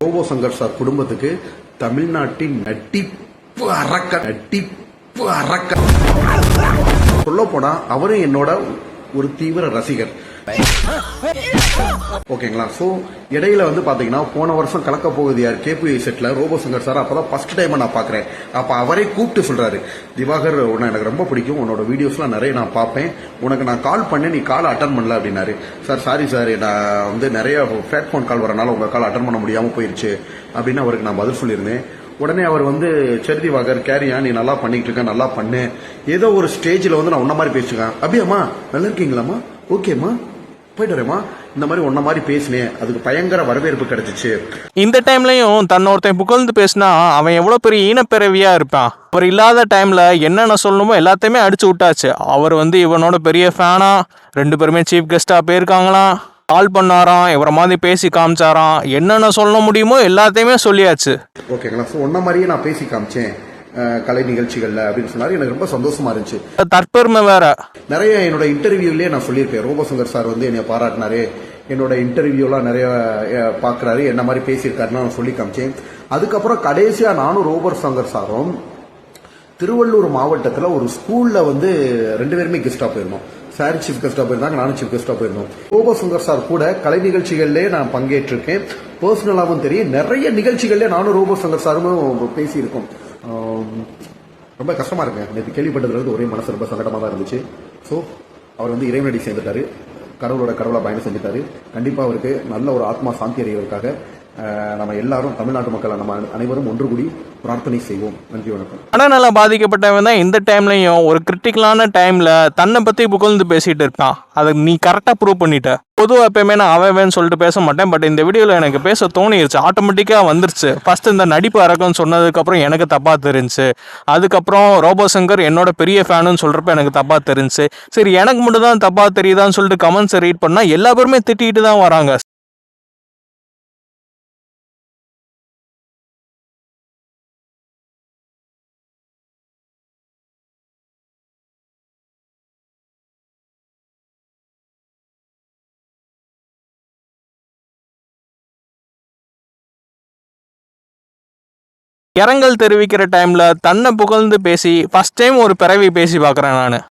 கோபோ Shankar sir குடும்பத்துக்கு தமிழ்நாட்டின் நட்டிப்பு அறக்க நட்டிப்பு அறக்க சொல்ல போனா அவரும் என்னோட ஒரு தீவிர ரசிகர். ஓகேங்களா? ஸோ இடையில வந்து பாத்தீங்கன்னா போன வருஷம் கலக்க போகுது யார்? கேபி செட்ல ரோபோ சங்கர் சார் அப்பதான் ஃபர்ஸ்ட் டைம் நான் பாக்குறேன். அப்ப அவரே கூப்பிட்டு சொல்றாரு திவாகர் உன்னை எனக்கு ரொம்ப பிடிக்கும். உன்னோட வீடியோஸ்லாம் நிறைய நான் பார்ப்பேன். உனக்கு நான் கால் பண்ணேன் நீ கால் அட்டன் பண்ணல அப்படின்னாரு. சார் சாரி சார் நான் வந்து நிறைய ஃபோன் கால் வரனால உங்க கால் அட்டன் பண்ண முடியாம போயிருச்சு அப்படின்னு அவருக்கு நான் பதில் சொல்லியிருந்தேன். உடனே அவர் வந்து செருதி வாகர் கேரியா நீ நல்லா பண்ணிட்டு இருக்க நல்லா பண்ணு. ஏதோ ஒரு ஸ்டேஜில் வந்து நான் உன்ன மாதிரி பேசிருக்கேன். அப்படியாம்மா நல்லா இருக்கீங்களாம்மா? ஓகேம்மா போயிட்டு வரேம்மா இந்த மாதிரி உன்ன மாதிரி பேசினேன். அதுக்கு பயங்கர வரவேற்பு கிடைச்சிச்சு. இந்த டைம்லயும் தன்னை ஒருத்தன் புகழ்ந்து பேசினா அவன் எவ்வளோ பெரிய ஈனப்பிறவியா இருப்பான். அவர் இல்லாத டைம்ல என்னென்ன சொல்லணுமோ எல்லாத்தையுமே அடிச்சு விட்டாச்சு. அவர் வந்து இவனோட பெரிய ஃபேனா ரெண்டு பேருமே சீஃப் கெஸ்டா போயிருக்காங்களாம். கால் பண்ணாராம் இவரை மாதிரி பேசி காமிச்சாராம். என்னென்ன சொல்ல முடியுமோ எல்லாத்தையுமே சொல்லியாச்சு. ஓகேங்களா ஸோ உன்ன மாதிரியே நான் பேசி காமிச்சேன். கலை நிகழ்ச்சிகள்ல அப்படின்னு சொன்னாரு. எனக்கு ரொம்ப சந்தோஷமா இருந்துச்சு. தற்பெருமை வேற. நிறைய என்னோட இன்டர்வியூலயே நான் சொல்லியிருக்கேன் ரோபோசங்கர் சார் வந்து என்னை பாராட்டினாரு. என்னோட இன்டர்வியூலாம் நிறைய பார்க்கறாரு என்ன மாதிரி பேசியிருக்காருன்னு நான் சொல்லி காமிச்சேன். அதுக்கப்புறம் கடைசியா நானும் ரோபர் சங்கர் சாரும் திருவள்ளூர் மாவட்டத்துல ஒரு ஸ்கூல்ல வந்து ரெண்டு பேருமே கெஸ்டா போயிருந்தோம். சார் சீஃப் கெஸ்டா போயிருந்தாங்க நானும் சீஃப் கெஸ்டா போயிருந்தோம். ரோபோ சுந்தர் சார் கூட கலை நிகழ்ச்சிகள்லயே நான் பங்கேற்றிருக்கேன். பர்சனலாவும் தெரியும். நிறைய நிகழ்ச்சிகள்ல நானும் ரோபோ சங்கர் சாரும் பேசியிருக்கோம். ரொம்ப கஷ்டமாக இருக்கு நேற்று கேள்விப்பட்டதுலேருந்து ஒரே மனசு ரொம்ப சங்கடமாக தான் இருந்துச்சு. ஸோ அவர் வந்து இறைவனடி சேர்ந்துட்டாரு. கடவுளோட கடவுளை பயணம் செஞ்சுட்டாரு. கண்டிப்பாக அவருக்கு நல்ல ஒரு ஆத்மா சாந்தி அடைவதற்காக நம்ம எல்லாரும் தமிழ்நாட்டு மக்கள் நம்ம அனைவரும் ஒன்று கூடி பிரார்த்தனை செய்வோம். நன்றி வணக்கம். மனநல பாதிக்கப்பட்டவன் தான் இந்த டைம்லையும் ஒரு கிரிட்டிக்கலான டைமில் தன்னை பற்றி புகழ்ந்து பேசிகிட்டு இருக்கான். அதை நீ கரெக்டாக ப்ரூவ் பண்ணிட்ட. பொதுவாக எப்பயுமே நான் அவன் சொல்லிட்டு பேச மாட்டேன். பட் இந்த வீடியோவில் எனக்கு பேச தோணிருச்சு. ஆட்டோமேட்டிக்காக வந்துருச்சு. ஃபர்ஸ்ட் இந்த நடிப்பு அறக்குன்னு சொன்னதுக்கப்புறம் எனக்கு தப்பாக தெரிஞ்சுச்சு அதுக்கப்புறம் ரோபோ சங்கர் என்னோட பெரிய ஃபேனுன்னு சொல்கிறப்ப எனக்கு தப்பாக தெரிஞ்சுச்சு சரி எனக்கு மட்டும் தான் தப்பாக தெரியுதான்னு சொல்லிட்டு கமெண்ட்ஸை ரீட் பண்ணால் எல்லா பேருமே திட்டிகிட்டு தான் வராங்க. இரங்கல் தெரிவிக்கிற டைமில் தன்னை புகழ்ந்து பேசி ஃபஸ்ட் டைம் ஒரு பிறவி பேசி பார்க்குறேன் நான்.